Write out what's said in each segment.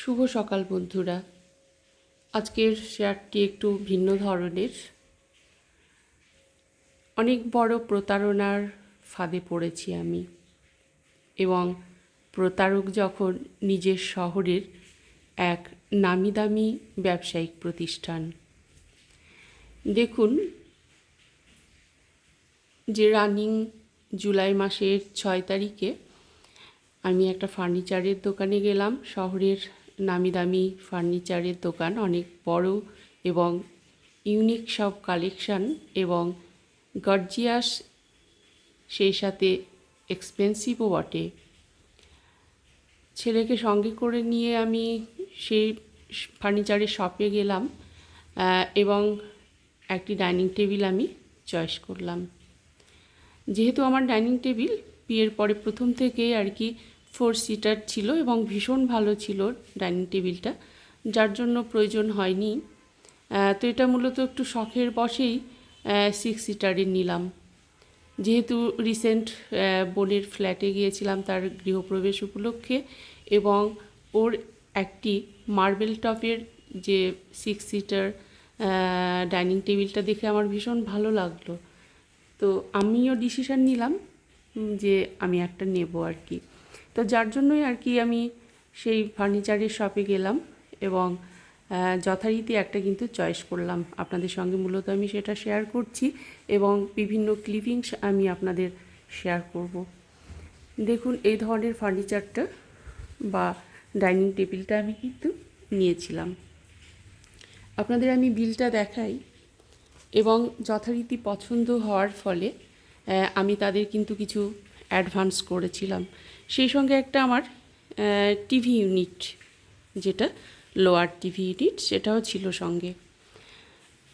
শুভ সকাল, বন্ধুরা। আজকের শেয়ারটি একটু ভিন্ন ধরনের। অনেক বড় প্রতারণার ফাঁদে পড়েছি আমি এবং প্রতারক যখন নিজের শহরের এক নামি দামি ব্যবসায়িক প্রতিষ্ঠান। দেখুন, যে রানিং জুলাই মাসের ছয় তারিখে আমি একটা ফার্নিচারের দোকানে গেলাম, শহরের নামি দামি ফার্নিচারের দোকান, অনেক বড় এবং ইউনিক সব কালেকশান এবং গর্জিয়াস সেই সাথে এক্সপেন্সিভও বটে। ছেলেকে সঙ্গে করে নিয়ে আমি সেই ফার্নিচারের শপে গেলাম এবং একটি ডাইনিং টেবিল আমি চয়েস করলাম। যেহেতু আমার ডাইনিং টেবিল বিয়ের পরে প্রথম থেকেই আর কি ফোর সিটার ছিল এবং ভীষণ ভালো ছিল ডাইনিং টেবিলটা, যার জন্য প্রয়োজন হয়নি। তো এটা মূলত একটু শখের বসেই সিক্স সিটারের নিলাম। যেহেতু রিসেন্ট বোনের ফ্ল্যাটে গিয়েছিলাম তার গৃহপ্রবেশ উপলক্ষে এবং ওর একটি মার্বেল টপের যে সিক্স সিটার ডাইনিং টেবিলটা দেখে আমার ভীষণ ভালো লাগল। তো আমিও ডিসিশান নিলাম যে আমি একটা নেব আর কি। তো যার জন্যই আর কি আমি সেই ফার্নিচারের শপে গেলাম এবং যথারীতি একটা কিন্তু চয়েস করলাম। আপনাদের সঙ্গে মূলত আমি সেটা শেয়ার করছি এবং বিভিন্ন ক্লিপিংস আমি আপনাদের শেয়ার করব। দেখুন, এই ধরনের ফার্নিচারটা বা ডাইনিং টেবিলটা আমি কিন্তু নিয়েছিলাম। আপনাদের আমি বিলটা দেখাই এবং যথারীতি পছন্দ হওয়ার ফলে আমি তাদের কিন্তু কিছু অ্যাডভান্স করেছিলাম। সেই সঙ্গে একটা আমার টিভি ইউনিট যেটা লোয়ার টিভি ইউনিট সেটাও ছিল সঙ্গে।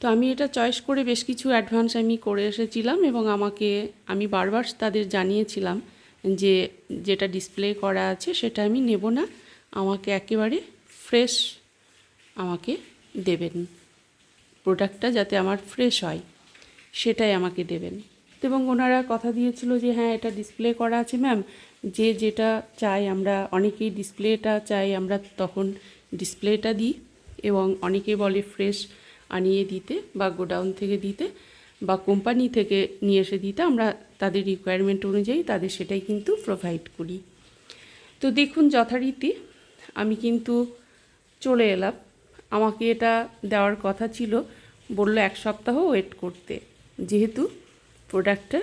তো আমি এটা চয়েস করে বেশ কিছু অ্যাডভান্স আমি করে এসেছিলাম এবং আমাকে, আমি বারবার তাদের জানিয়েছিলাম যে যেটা ডিসপ্লে করা আছে সেটা আমি নেব না, আমাকে একেবারে ফ্রেশ আমাকে দেবেন। প্রোডাক্টটা যাতে আমার ফ্রেশ হয়, সেটাই আমাকে দেবেন। এবং ওনারা কথা দিয়েছিল যে হ্যাঁ এটা ডিসপ্লে করা আছে ম্যাম যে যেটা চাই আমরা, অনেকেই ডিসপ্লেটা চাই, আমরা তখন ডিসপ্লেটা দিই এবং অনেকে বলে ফ্রেশ আনিয়ে দিতে বা গোডাউন থেকে দিতে বা কোম্পানি থেকে নিয়ে এসে দিতে। আমরা তাদের রিকোয়ারমেন্ট অনুযায়ী তাদের সেটাই কিন্তু প্রোভাইড করি। তো দেখুন যথারীতি আমি কিন্তু চলে এলাম। আমাকে এটা দেওয়ার কথা ছিল, বলল, এক সপ্তাহ ওয়েট করতে। যেহেতু প্রোডাক্টটা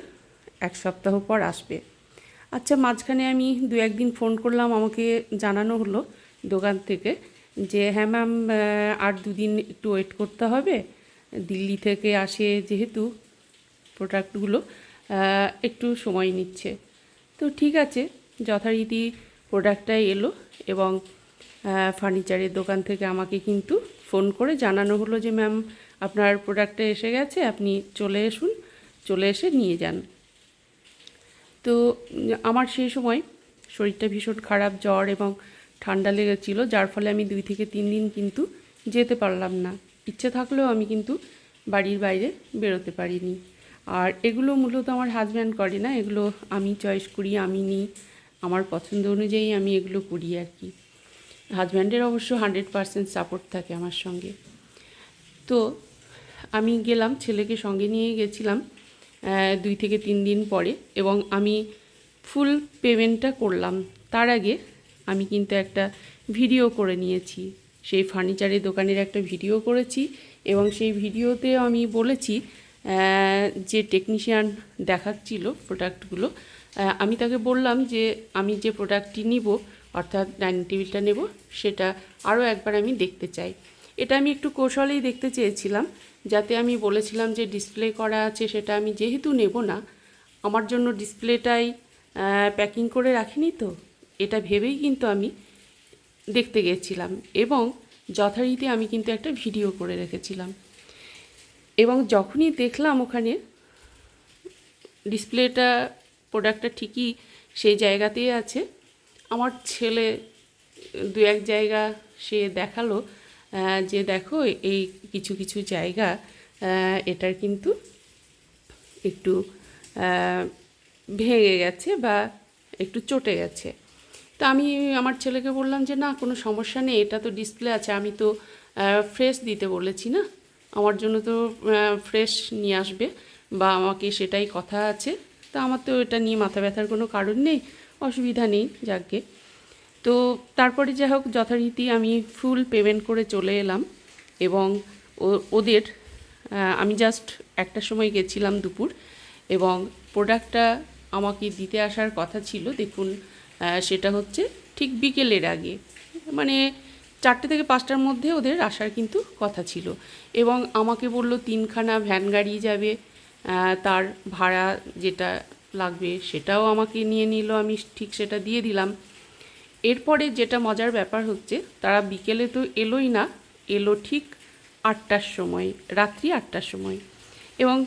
এক সপ্তাহ পর আসবে। আচ্ছা মাঝখানে আমি দু একদিন ফোন করলাম, আমাকে জানানো হলো দোকান থেকে যে হ্যাঁ ম্যাম আর দুদিন একটু ওয়েট করতে হবে। দিল্লি থেকে আসে যেহেতু প্রোডাক্টগুলো একটু সময় নিচ্ছে। তো ঠিক আছে, যথারীতি প্রোডাক্টটাই এলো এবং ফার্নিচারের দোকান থেকে আমাকে কিন্তু ফোন করে জানানো হলো যে ম্যাম আপনার প্রোডাক্টটা এসে গেছে, আপনি চলে আসুন। চলে এসে নিয়ে যান। তো আমার সেই সময় শরীরটা ভীষণ খারাপ, জ্বর এবং ঠান্ডা লেগেছিল, যার ফলে আমি দুই থেকে তিন দিন কিন্তু যেতে পারলাম না। ইচ্ছে থাকলেও আমি কিন্তু বাড়ির বাইরে বেরোতে পারিনি। আর এগুলো মূলত আমার হাজব্যান্ড করে না, এগুলো আমি চয়েস করি, আমি নিই। আমার পছন্দ অনুযায়ী আমি এগুলো করি আর কি। হাজব্যান্ডের অবশ্য হান্ড্রেড পারসেন্ট সাপোর্ট থাকে আমার সঙ্গে। তো আমি গেলাম, ছেলেকে সঙ্গে নিয়ে গেছিলাম। দুই থেকে তিন দিন পরে এবং আমি ফুল পেমেন্টটা করলাম। তার আগে আমি কিন্তু একটা ভিডিও করে নিয়েছি। সেই ফার্নিচারের দোকানের একটা ভিডিও করেছি এবং সেই ভিডিওতে আমি বলেছি যে টেকনিশিয়ান দেখাচ্ছিল প্রোডাক্টগুলো আমি তাকে বললাম যে আমি যে প্রোডাক্টটি নিব, অর্থাৎ ডাইনিং টেবিলটা নেব, সেটা আরও একবার আমি দেখতে চাই। এটা আমি একটু কৌশলেই দেখতে চেয়েছিলাম, যাতে আমি বলেছিলাম যে ডিসপ্লে করা আছে সেটা আমি যেহেতু নেব না, আমার জন্য ডিসপ্লেটাই প্যাকিং করে রাখিনি তো, এটা ভেবেই কিন্তু আমি দেখতে গেছিলাম এবং যথারীতি আমি কিন্তু একটা ভিডিও করে রেখেছিলাম। এবং যখনই দেখলাম ওখানে ডিসপ্লেটা প্রোডাক্টটা ঠিকই সেই জায়গাতেই আছে, আমার ছেলে দু এক জায়গা সে দেখাল যে দেখো, এই কিছু কিছু জায়গা এটার কিন্তু একটু ভেঙে গেছে বা একটু চটে গেছে। তা আমি আমার ছেলেকে বললাম যে, না, কোনো সমস্যা নেই, এটা তো ডিসপ্লে আছে, আমি তো ফ্রেশ দিতে বলেছি না। আমার জন্য তো ফ্রেশ নিয়ে আসবে বা আমাকে সেটাই কথা আছে। তা আমার তো এটা নিয়ে মাথা ব্যথার কোনো কারণ নেই, অসুবিধা নেই, যাকে তো তারপরে যাই হোক, যথারীতি আমি ফুল পেমেন্ট করে চলে এলাম এবং ওদের আমি জাস্ট একটা সময় গেছিলাম দুপুর এবং প্রোডাক্টটা আমাকে দিতে আসার কথা ছিল। দেখুন সেটা হচ্ছে ঠিক বিকেলের আগে। মানে চারটে থেকে পাঁচটার মধ্যে ওদের আসার কিন্তু কথা ছিল এবং আমাকে বলল, তিনখানা ভ্যান গাড়ি যাবে তার ভাড়া যেটা লাগবে সেটাও আমাকে নিয়ে নিল। আমি ঠিক সেটা দিয়ে দিলাম। এরপরে যেটা মজার ব্যাপার হচ্ছে, তারা বিকেলে তো এলোই না, এলো ঠিক আটটার সময়, রাত্রি আটটার সময়। এবং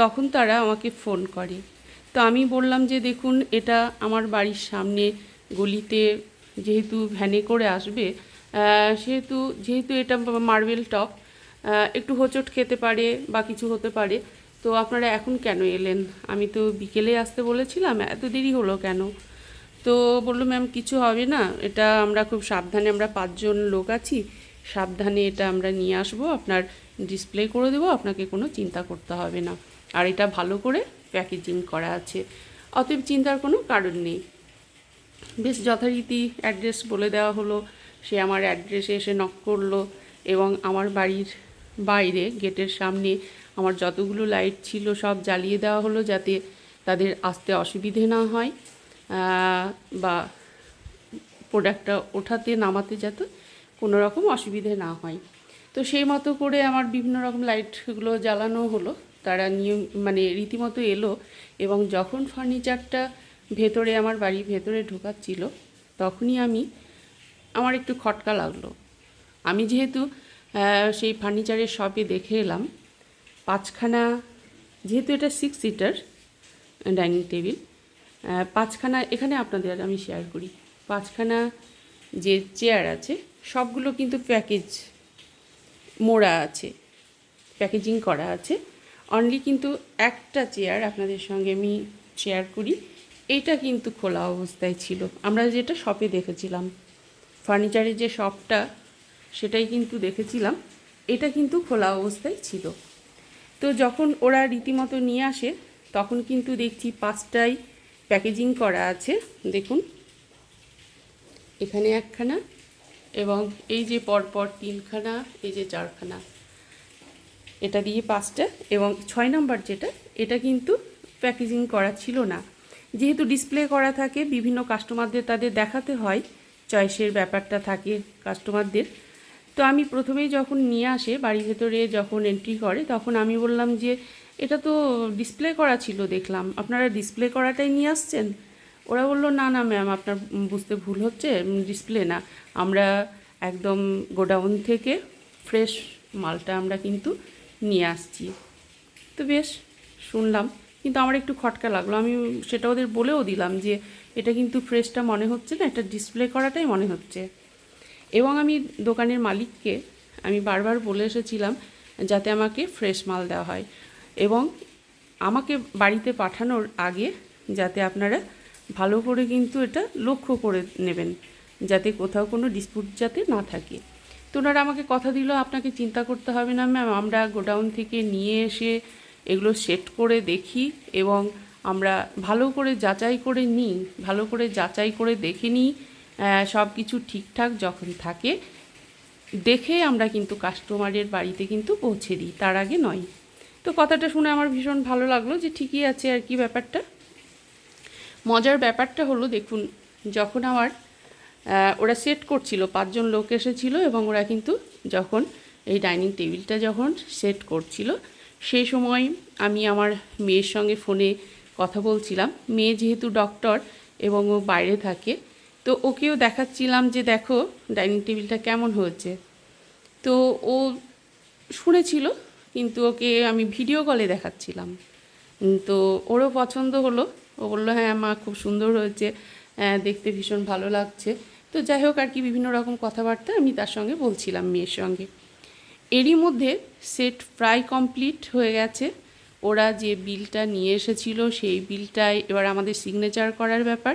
তখন তারা আমাকে ফোন করে। তো আমি বললাম যে, দেখুন, এটা আমার বাড়ির সামনে গলিতে যেহেতু ভ্যানে করে আসবে সেহেতু, যেহেতু এটা মার্বেল টপ একটু হোঁচট খেতে পারে বা কিছু হতে পারে, তো আপনারা এখন কেন এলেন? আমি তো বিকেলে আসতে বলেছিলাম, এত দেরি হলো কেন? তো বলল, ম্যাম, কিছু হবে না। এটা আমরা খুব সাবধানে আমরা পাঁচজন লোক আছি। সাবধানে এটা আমরা নিয়ে আসব। আপনার ডিসপ্লে করে দেবো। আপনাকে কোনো চিন্তা করতে হবে না। আর এটা ভালো করে প্যাকেজিং করা আছে। অতএব চিন্তার কোনো কারণ নেই। বেশ যথারীতি অ্যাড্রেস বলে দেওয়া হলো। সে আমার অ্যাড্রেসে এসে নক করল এবং আমার বাড়ির বাইরে গেটের সামনে আমার যতগুলো লাইট ছিল সব জ্বালিয়ে দেওয়া হলো যাতে তাদের আসতে অসুবিধে না হয়। বা প্রোডাক্টটা ওঠাতে, নামাতে যাতে কোনো রকম অসুবিধে না হয়। তো সেই মতো করে আমার বিভিন্ন রকম লাইটগুলো জ্বালানো হলো। তারা নিয়ম মানে রীতিমতো এলো এবং যখন ফার্নিচারটা ভেতরে, আমার বাড়ির ভেতরে ঢোকাচ্ছিল, তখনই আমি, আমার একটু খটকা লাগল। আমি যেহেতু সেই ফার্নিচারের শপে দেখে এলাম, পাঁচখানা, যেহেতু এটা সিক্স সিটার ডাইনিং টেবিল পাঁচখানা, এখানে আপনাদের আমি শেয়ার করি। পাঁচখানা যে চেয়ার আছে, সবগুলো কিন্তু প্যাকেজ মোড়া আছে প্যাকেজিং করা আছে। অনলি কিন্তু একটা চেয়ার আপনাদের সঙ্গে আমি শেয়ার করি। এটা কিন্তু খোলা অবস্থায় ছিল। আমরা যেটা শপে দেখেছিলাম ফার্নিচারের যে শপটা সেটাই কিন্তু দেখেছিলাম। এটা কিন্তু খোলা অবস্থায় ছিল। তো যখন ওরা রীতিমতো নিয়ে আসে, তখন কিন্তু দেখছি পাঁচটাই প্যাকেজিং করা আছে, দেখুন। এখানে একখানা এবং এই যে পরপর তিনখানা, এই যে চারখানা, এটা দিয়ে পাঁচটা এবং ছয় নম্বর যেটা, এটা কিন্তু প্যাকেজিং করা ছিল না। যেহেতু ডিসপ্লে করা থাকে, বিভিন্ন কাস্টমারদের তাদের দেখাতে হয়, চয়েসের ব্যাপারটা থাকে কাস্টমারদের। তো আমি প্রথমেই যখন নিয়ে আসে, বাড়ির ভেতরে যখন এন্ট্রি করে, তখন আমি বললাম যে এটা তো ডিসপ্লে করা ছিল, দেখলাম। আপনারা ডিসপ্লে করাটাই নিয়ে আসছেন? ওরা বলল, না না ম্যাম আপনার বুঝতে ভুল হচ্ছে ডিসপ্লে না। আমরা একদম গোডাউন থেকে ফ্রেশ মালটা আমরা কিন্তু নিয়ে আসছি। তো বেশ, শুনলাম। কিন্তু আমার একটু খটকা লাগল। আমি সেটা ওদের বলেও দিলাম যে, এটা কিন্তু ফ্রেশটা মনে হচ্ছে না, এটা ডিসপ্লে করাটাই মনে হচ্ছে। এবং আমি দোকানের মালিককে, আমি বারবার বলে এসেছিলাম, যাতে আমাকে ফ্রেশ মাল দেওয়া হয়। এবং আমাকে বাড়িতে পাঠানোর আগে যাতে আপনারা ভালো করে কিন্তু এটা লক্ষ্য করে নেবেন, যাতে কোথাও কোনো ডিসপুট যাতে না থাকে। তো ওনারা আমাকে কথা দিল, আপনাকে চিন্তা করতে হবে না ম্যাম আমরা গোডাউন থেকে নিয়ে এসে এগুলো সেট করে দেখি এবং আমরা ভালো করে যাচাই করে নিই, ভালো করে যাচাই করে দেখে নিই সব কিছু ঠিকঠাক যখন থাকে, দেখে আমরা কিন্তু কাস্টমারের বাড়িতে কিন্তু পৌঁছে দিই, তার আগে নয়। তো কথাটা শুনে আমার ভীষণ ভালো লাগল যে ঠিকই আছে আর কি ব্যাপারটা। মজার ব্যাপারটা হলো দেখুন, যখন আমার ওরা সেট করছিল, পাঁচজন লোক এসেছিল এবং ওরা কিন্তু যখন এই ডাইনিং টেবিলটা যখন সেট করছিল, সেই সময় আমি আমার মেয়ের সঙ্গে ফোনে কথা বলছিলাম। মেয়ে যেহেতু ডক্টর এবং ও বাইরে থাকে, তো ওকেও দেখাচ্ছিলাম যে দেখো, ডাইনিং টেবিলটা কেমন হয়েছে। তো ও শুনেছিল কিন্তু ওকে আমি ভিডিও কলে দেখাচ্ছিলাম। তো ওরও পছন্দ হলো। ও বলল হ্যাঁ মা খুব সুন্দর হয়েছে। হ্যাঁ, দেখতে ভীষণ ভালো লাগছে। তো যাই হোক আর কি বিভিন্ন রকম কথাবার্তা আমি তার সঙ্গে বলছিলাম মেয়ের সঙ্গে। এরই মধ্যে সেট প্রায় কমপ্লিট হয়ে গেছে। ওরা যে বিলটা নিয়ে এসেছিল সেই বিলটায় এবার আমাদের সিগনেচার করার ব্যাপার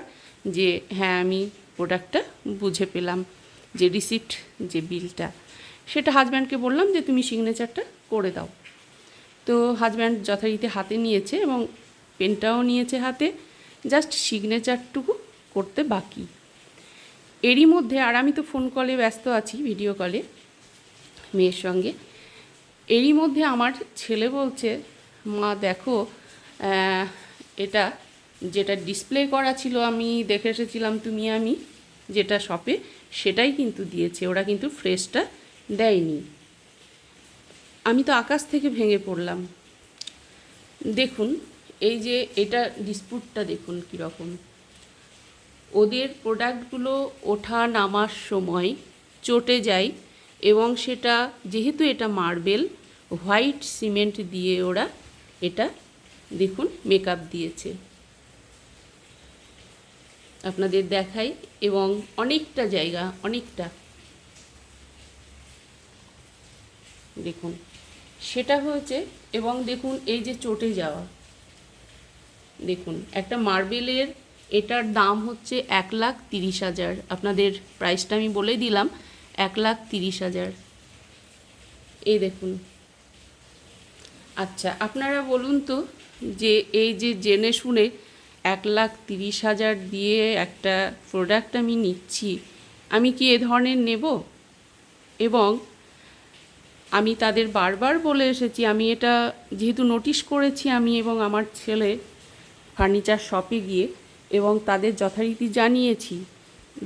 যে হ্যাঁ আমি প্রোডাক্টটা বুঝে পেলাম যে রিসিপ্ট যে বিলটা। সেটা হাজব্যান্ডকে বললাম যে তুমি সিগনেচারটা করে দাও। তো হাজব্যান্ড যথারীতি হাতে নিয়েছে এবং পেনটাও নিয়েছে হাতে জাস্ট সিগনেচারটুকু করতে বাকি। এরই মধ্যে, আর আমি তো ফোন কলে ব্যস্ত আছি ভিডিও কলে মেয়ের সঙ্গে, এরই মধ্যে আমার ছেলে বলছে, মা, দেখো এটা যেটা ডিসপ্লে করা ছিল আমি, দেখে এসেছিলাম তুমি আমি, যেটা শপে সেটাই কিন্তু দিয়েছে। ওরা কিন্তু ফ্রেশটা দেয়নি। আমি তো আকাশ থেকে ভেঙে পড়লাম। দেখুন, এই যে এটা ডিসপুটটা দেখুন কীরকম। ওদের প্রোডাক্টগুলো ওঠা নামার সময় চটে যায় এবং সেটা যেহেতু এটা মার্বেল হোয়াইট সিমেন্ট দিয়ে ওরা এটা দেখুন মেকআপ দিয়েছে। আপনাদের দেখাই এবং অনেকটা জায়গা, অনেকটা দেখুন। সেটা হয়েছে এবং দেখুন এই যে চটে যাওয়া। দেখুন, একটা মার্বেলের এটার দাম হচ্ছে এক লাখ তিরিশ হাজার। আপনাদের প্রাইসটা আমি বলে দিলাম, এক লাখ তিরিশ হাজার। এই দেখুন। আচ্ছা আপনারা বলুন তো যে এই যে জেনে শুনে এক লাখ তিরিশ হাজার দিয়ে একটা প্রোডাক্ট আমি নিচ্ছি, আমি কি এ ধরনের নেব? এবং আমি তাদের বারবার বলে এসেছি, আমি এটা যেহেতু নোটিশ করেছি আমি এবং আমার ছেলে ফার্নিচার শপে গিয়ে এবং তাদের যথারীতি জানিয়েছি,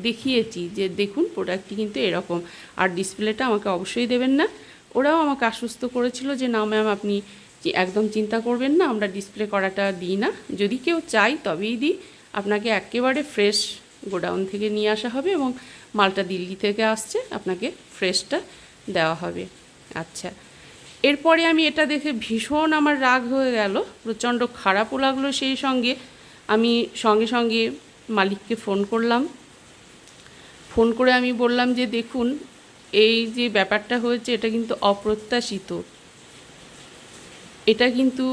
দেখিয়েছি যে দেখুন প্রোডাক্টটি কিন্তু এরকম। আর ডিসপ্লেটা আমাকে অবশ্যই দেবেন না। ওরাও আমাকে আশ্বস্ত করেছিল যে, না ম্যাম আপনি একদম চিন্তা করবেন না, আমরা ডিসপ্লে করাটা দিই না। যদি কেউ চাই তবেই দিই। আপনাকে একেবারে ফ্রেশ গোডাউন থেকে নিয়ে আসা হবে এবং মালটা দিল্লি থেকে আসছে, আপনাকে ফ্রেশটা দেওয়া হবে। আচ্ছা। এরপরে আমি এটা দেখে ভীষণ আমার রাগ হয়ে গেল, প্রচণ্ড খারাপও লাগল সেই সঙ্গে। আমি সঙ্গে সঙ্গে মালিককে ফোন করলাম। ফোন করে আমি বললাম যে, দেখুন, এই যে ব্যাপারটা হয়েছে, এটা কিন্তু অপ্রত্যাশিত। এটা কিন্তু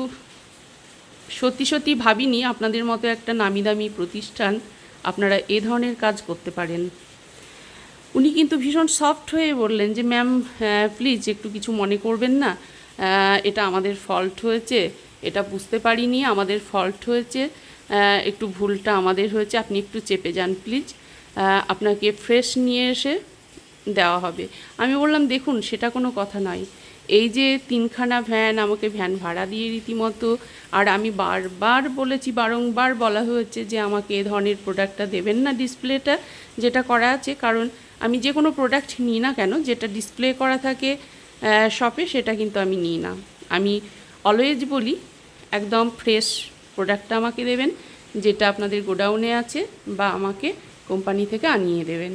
সত্যি সত্যি ভাবিনি আপনাদের মতো একটা নামি দামি প্রতিষ্ঠান আপনারা এ ধরনের কাজ করতে পারেন। উনি কিন্তু ভীষণ সফট হয়ে বললেন যে ম্যাম প্লিজ একটু কিছু মনে করবেন না। এটা আমাদের ফল্ট হয়েছে। এটা বুঝতে পারিনি, আমাদের ফল্ট হয়েছে। একটু ভুলটা আমাদের হয়েছে। আপনি একটু চেপে যান প্লিজ আপনাকে ফ্রেশ নিয়ে এসে দেওয়া হবে। আমি বললাম, দেখুন, সেটা কোনো কথা নয়। এই যে তিনখানা ভ্যান আমাকে ভ্যান ভাড়া দিয়ে রীতিমতো, আর আমি বারবার বলেছি, বারংবার বলা হয়েছে যে, আমাকে এ ধরনের প্রোডাক্টটা দেবেন না ডিসপ্লেটা যেটা করা আছে। কারণ আমি যে কোনো প্রোডাক্ট নিই না কেন, যেটা ডিসপ্লে করা থাকে শপে সেটা কিন্তু আমি নিই না। আমি অলওয়েজ বলি, একদম ফ্রেশ প্রোডাক্টটা আমাকে দেবেন, যেটা আপনাদের গোডাউনে আছে বা আমাকে কোম্পানি থেকে আনিয়ে দেবেন।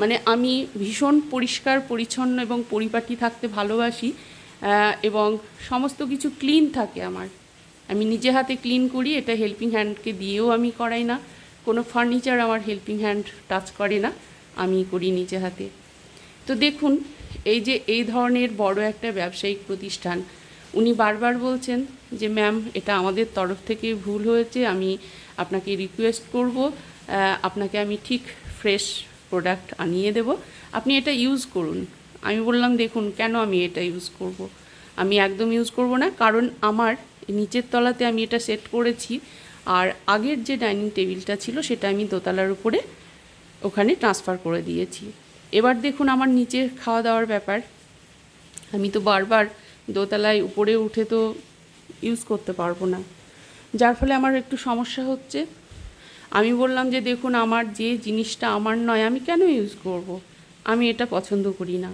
মানে আমি ভীষণ পরিষ্কার, পরিচ্ছন্ন এবং পরিপাটি থাকতে ভালোবাসি এবং সমস্ত কিছু ক্লিন থাকে আমার। আমি নিজে হাতে ক্লিন করি, এটা হেল্পিং হ্যান্ডকে দিয়েও আমি করাই না। কোনো ফার্নিচার আমার হেল্পিং হ্যান্ড টাচ করে না। আমি করি নিজে হাতে। তো দেখুন, এই যে এই ধরনের বড় একটা ব্যবসায়িক প্রতিষ্ঠান, উনি বারবার বলছেন যে, ম্যাম, এটা আমাদের তরফ থেকে ভুল হয়েছে, আমি আপনাকে রিকোয়েস্ট করব আপনাকে আমি ঠিক ফ্রেশ প্রোডাক্ট আনিয়ে দেব। আপনি এটা ইউজ করুন। আমি বললাম, দেখুন, কেন আমি এটা ইউজ করব। আমি একদম ইউজ করব না, কারণ আমার নিচের তলাতে আমি এটা সেট করেছি, আর আগের যে ডাইনিং টেবিলটা ছিল, সেটা আমি দোতলার উপরে ওখানে ট্রান্সফার করে দিয়েছি। এবার দেখুন আমার নিচে খাওয়া দাওয়ার ব্যাপার। আমি তো বারবার দোতলায় উপরে উঠে তো ইউজ করতে পারব না। যার ফলে আমার একটু সমস্যা হচ্ছে। আমি বললাম যে, দেখুন, আমার যে জিনিসটা আমার নয়, আমি কেন ইউজ করব। আমি এটা পছন্দ করি না।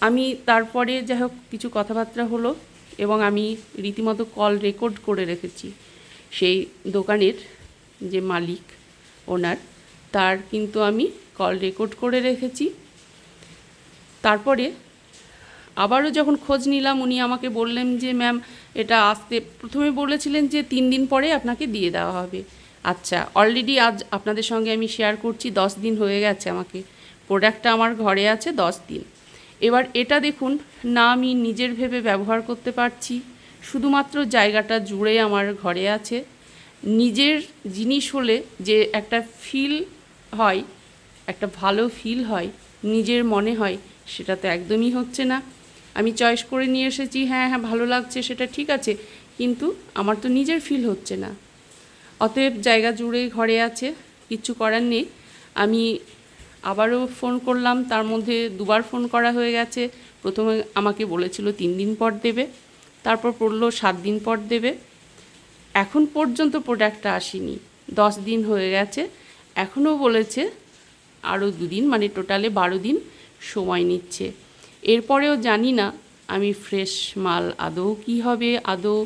আমি তারপরে যাই হোক, কিছু কথাবার্তা হলো এবং আমি রীতিমতো কল রেকর্ড করে রেখেছি। সেই দোকানের যে মালিক ওনার তার কিন্তু আমি কল রেকর্ড করে রেখেছি। তারপরে আবারও যখন খোঁজ নিলাম, উনি আমাকে বললেন যে, ম্যাম, এটা আসতে প্রথমে বলেছিলেন যে, তিন দিন পরে আপনাকে দিয়ে দেওয়া হবে। আচ্ছা অলরেডি আজ আপনাদের সঙ্গে আমি শেয়ার করছি, দশ দিন হয়ে গেছে আমাকে। প্রোডাক্টটা আমার ঘরে আছে দশ দিন। এবার এটা দেখুন, না আমি নিজের ভেবে ব্যবহার করতে পারছি। শুধুমাত্র জায়গাটা জুড়ে আমার ঘরে আছে। নিজের জিনিস হলে যে একটা ফিল হয়, একটা ভালো ফিল হয়, নিজের মনে হয়, সেটা তো একদমই হচ্ছে না। আমি চয়েস করে নিয়ে এসেছি হ্যাঁ হ্যাঁ ভালো লাগছে, সেটা ঠিক আছে, কিন্তু আমার তো নিজের ফিল হচ্ছে না। অতএব জায়গা জুড়ে ঘরে আছে কিচ্ছু করার নেই। আমি আবারও ফোন করলাম, তার মধ্যে দুবার ফোন করা হয়ে গেছে। প্রথমে আমাকে বলেছিল তিন দিন পর দেবে, তারপর পড়ল সাত দিন পর দেবে। এখন পর্যন্ত প্রোডাক্টটা আসেনি। দশ দিন হয়ে গেছে এখনও বলেছে আরও দুদিন মানে টোটালে বারো দিন সময় নিচ্ছে। এরপরেও জানি না আমি ফ্রেশ মাল আদৌ কী হবে, আদৌ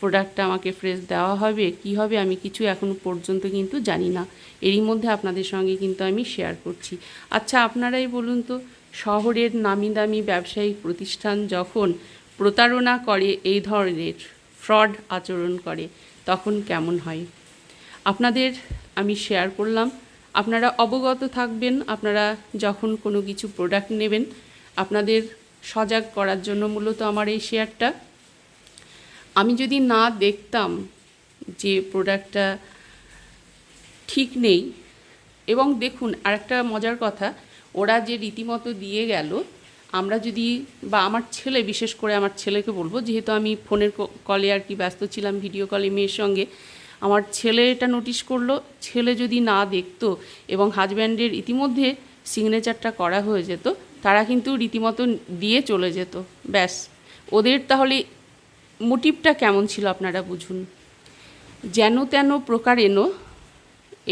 প্রোডাক্টটা আমাকে ফ্রেশ দেওয়া হবে, কি হবে, আমি কিছু এখনও পর্যন্ত কিন্তু জানি না। এরই মধ্যে আপনাদের সঙ্গে কিন্তু আমি শেয়ার করছি। আচ্ছা আপনারাই বলুন তো, শহরের নামি দামি ব্যবসায়িক প্রতিষ্ঠান যখন প্রতারণা করে এই ধরনের ফ্রড আচরণ করে, তখন কেমন হয়? আপনাদের আমি শেয়ার করলাম। আপনারা অবগত থাকবেন, আপনারা যখন কোনো কিছু প্রোডাক্ট নেবেন, আপনাদের সজাগ করার জন্য মূলত আমার এই শেয়ারটা আমি যদি না দেখতাম যে প্রোডাক্টটা ঠিক নেই, এবং দেখুন, আরেকটা মজার কথা, ওরা যে রীতিমতো দিয়ে গেল, আমরা যদি, বা আমার ছেলে, বিশেষ করে আমার ছেলেকে বলব, যেহেতু আমি ফোনের কলে আর কি ব্যস্ত ছিলাম ভিডিও কলে মেয়ের সঙ্গে আমার ছেলে এটা নোটিশ করল, ছেলে যদি না দেখতো এবং হাজব্যান্ডের ইতিমধ্যে সিগনেচারটা করা হয়ে যেত, তারা কিন্তু রীতিমতো দিয়ে চলে যেত। ব্যাস। ওদের তাহলে মোটিভটা কেমন ছিল আপনারা বুঝুন? যেন তেন প্রকারেণ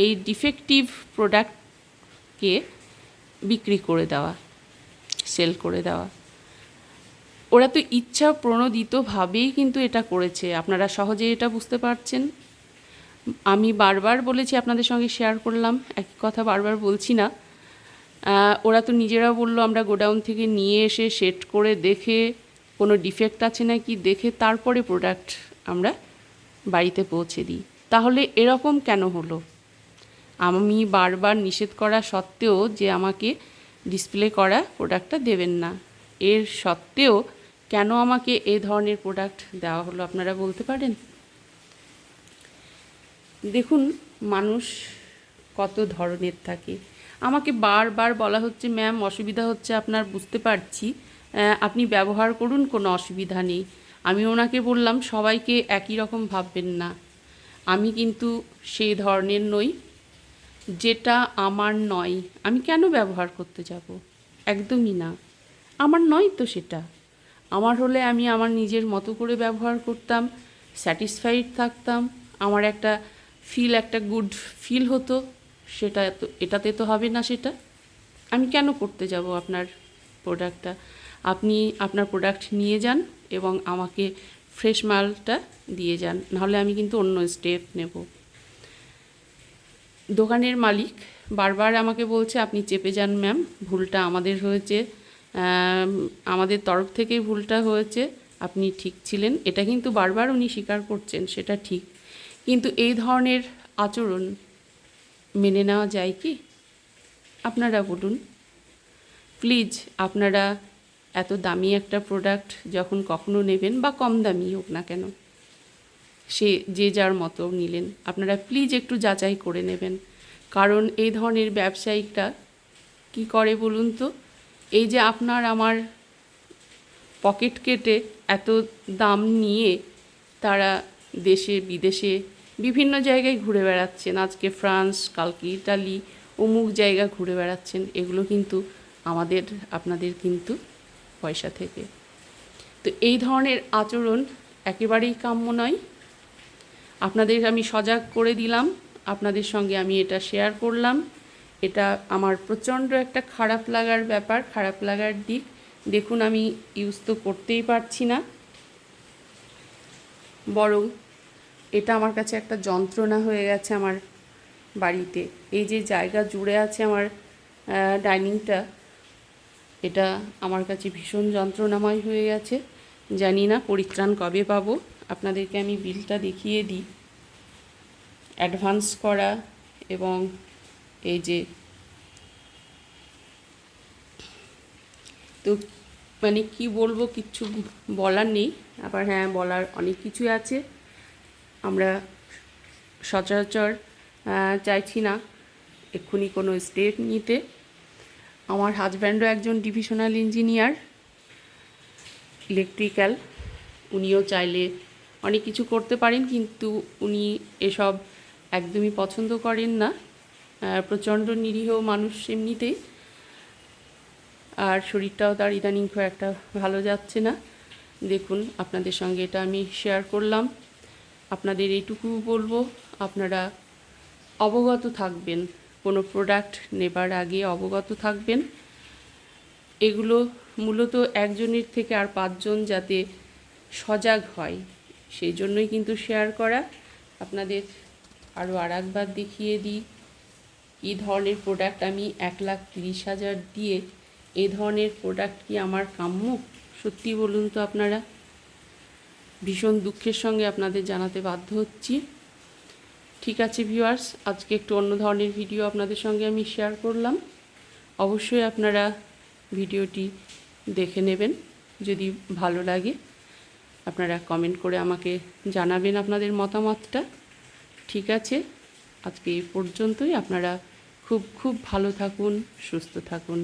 এই ডিফেক্টিভ প্রোডাক্টকে বিক্রি করে দেওয়া সেল করে দেওয়া। ওরা তো ইচ্ছা প্রণোদিতভাবেই কিন্তু এটা করেছে। আপনারা সহজে এটা বুঝতে পারছেন। আমি বারবার বলেছি আপনাদের সঙ্গে শেয়ার করলাম, একই কথা বারবার বলছি না। ওরা তো নিজেরা বলল আমরা গোডাউন থেকে নিয়ে এসে সেট করে দেখে কোনো ডিফেক্ট আছে নাকি দেখে তারপরে প্রোডাক্ট আমরা বাড়িতে পৌঁছে দিই। তাহলে এরকম কেন হলো? আমি বারবার নিষেধ করা সত্ত্বেও যে আমাকে ডিসপ্লে করা প্রোডাক্টটা দেবেন না। এর সত্ত্বেও কেন আমাকে এই ধরনের প্রোডাক্ট দেওয়া হলো, আপনারা বলতে পারেন? দেখুন, মানুষ কত ধরনের থাকে। আমাকে বারবার বলা হচ্ছে, ম্যাম, অসুবিধা হচ্ছে আপনার, বুঝতে পারছি। আপনি ব্যবহার করুন, কোনো অসুবিধা নেই। আমি ওনাকে বললাম, সবাইকে একই রকম ভাববেন না। আমি কিন্তু সেই ধরনের নই, যেটা আমার নয়। আমি কেন ব্যবহার করতে যাব? একদমই না। আমার নয় তো সেটা। আমার হলে আমি আমার নিজের মতো করে ব্যবহার করতাম, স্যাটিসফাইড থাকতাম। আমার একটা ফিল একটা গুড ফিল হতো, সেটা তো এটাতে তো হবে না সেটা। আমি কেন করতে যাব আপনার প্রোডাক্টটা আপনি আপনার প্রোডাক্ট নিয়ে যান এবং আমাকে ফ্রেশ মালটা দিয়ে যান, নাহলে আমি কিন্তু অন্য স্টেপ নেব। দোকানের মালিক বারবার আমাকে বলছে, আপনি চেপে যান ম্যাম ভুলটা আমাদের হয়েছে। আমাদের তরফ থেকেই ভুলটা হয়েছে। আপনি ঠিক ছিলেন। এটা কিন্তু বারবার উনি স্বীকার করছেন, সেটা ঠিক। কিন্তু এই ধরনের আচরণ মেনে নেওয়া যায় কি? আপনারা বলুন। প্লিজ, আপনারা এত দামি একটা প্রোডাক্ট যখন কখনো নেবেন বা কম দামি হোক না কেন, সে যে যার মতো নিলেন, আপনারা প্লিজ একটু যাচাই করে নেবেন। কারণ এই ধরনের ব্যবসায়িকরা কি করে বলুন তো? এই যে আপনার আমার পকেট কেটে এত দাম নিয়ে তারা দেশে, বিদেশে বিভিন্ন জায়গায় ঘুরে বেড়াচ্ছেন। আজকে ফ্রান্স, কালকে ইটালি অমুক জায়গা ঘুরে বেড়াচ্ছেন। এগুলো কিন্তু আমাদের, আপনাদের কিন্তু পয়সা থেকে। তো এই ধরনের আচরণ একেবারেই কাম্য নয়। আপনাদের আমি সজাগ করে দিলাম। আপনাদের সঙ্গে আমি এটা শেয়ার করলাম। এটা আমার প্রচণ্ড একটা খারাপ লাগার ব্যাপার, খারাপ লাগার দিক। দেখুন, আমি ইউজ তো করতেই পারছি না। বরং এটা আমার কাছে একটা যন্ত্রণা হয়ে গেছে আমার বাড়িতে। এই যে জায়গা জুড়ে আছে আমার ডাইনিংটা, এটা আমার কাছে ভীষণ যন্ত্রণাময় হয়ে গেছে। জানি না পরিত্রাণ কবে পাবো। আপনাদেরকে আমি বিলটা দেখিয়ে দিই। অ্যাডভান্স করা এবং এই যে তো মানে কি বলব, কিচ্ছু বলার নেই। আবার হ্যাঁ বলার অনেক কিছুই আছে। আমরা সচরাচর চাইছি না এক্ষুনি কোনো স্টেপ নিতে। আমার হাজব্যান্ডও একজন ডিভিশনাল ইঞ্জিনিয়ার, ইলেকট্রিক্যাল। উনিও চাইলে অনেক কিছু করতে পারেন, কিন্তু উনি এসব একদমই পছন্দ করেন না। প্রচণ্ড নিরীহ মানুষ এমনিতেই। আর শরীরটাও তার ইদানিং খুব একটা ভালো যাচ্ছে না। দেখুন, আপনাদের সঙ্গে এটা আমি শেয়ার করলাম। আপনাদের এইটুকু বলব। আপনারা অবগত থাকবেন। কোনো প্রোডাক্ট নেবার আগে অবগত থাকবেন। এগুলো মূলত একজনের থেকে আর পাঁচজন যাতে সজাগ হয়, সেই জন্যই কিন্তু শেয়ার করা। আপনাদের আরও আর একবার দেখিয়ে দিই কী ধরনের প্রোডাক্ট আমি এক লাখ তিরিশ হাজার দিয়ে, এ ধরনের প্রোডাক্ট কি আমার কাম্য? সত্যি বলুন তো আপনারা। ভীষণ দুঃখের সঙ্গে আপনাদের জানাতে বাধ্য হচ্ছি। ঠিক আছে ভিউয়ার্স আজকে একটু অন্য ধরনের ভিডিও আপনাদের সঙ্গে আমি শেয়ার করলাম। অবশ্যই আপনারা ভিডিওটি দেখে নেবেন, যদি ভালো লাগে। আপনারা কমেন্ট করে আমাকে জানাবেন আপনাদের মতামতটা। ঠিক আছে, আজকে এই পর্যন্তই। আপনারা খুব খুব ভালো থাকুন, সুস্থ থাকুন।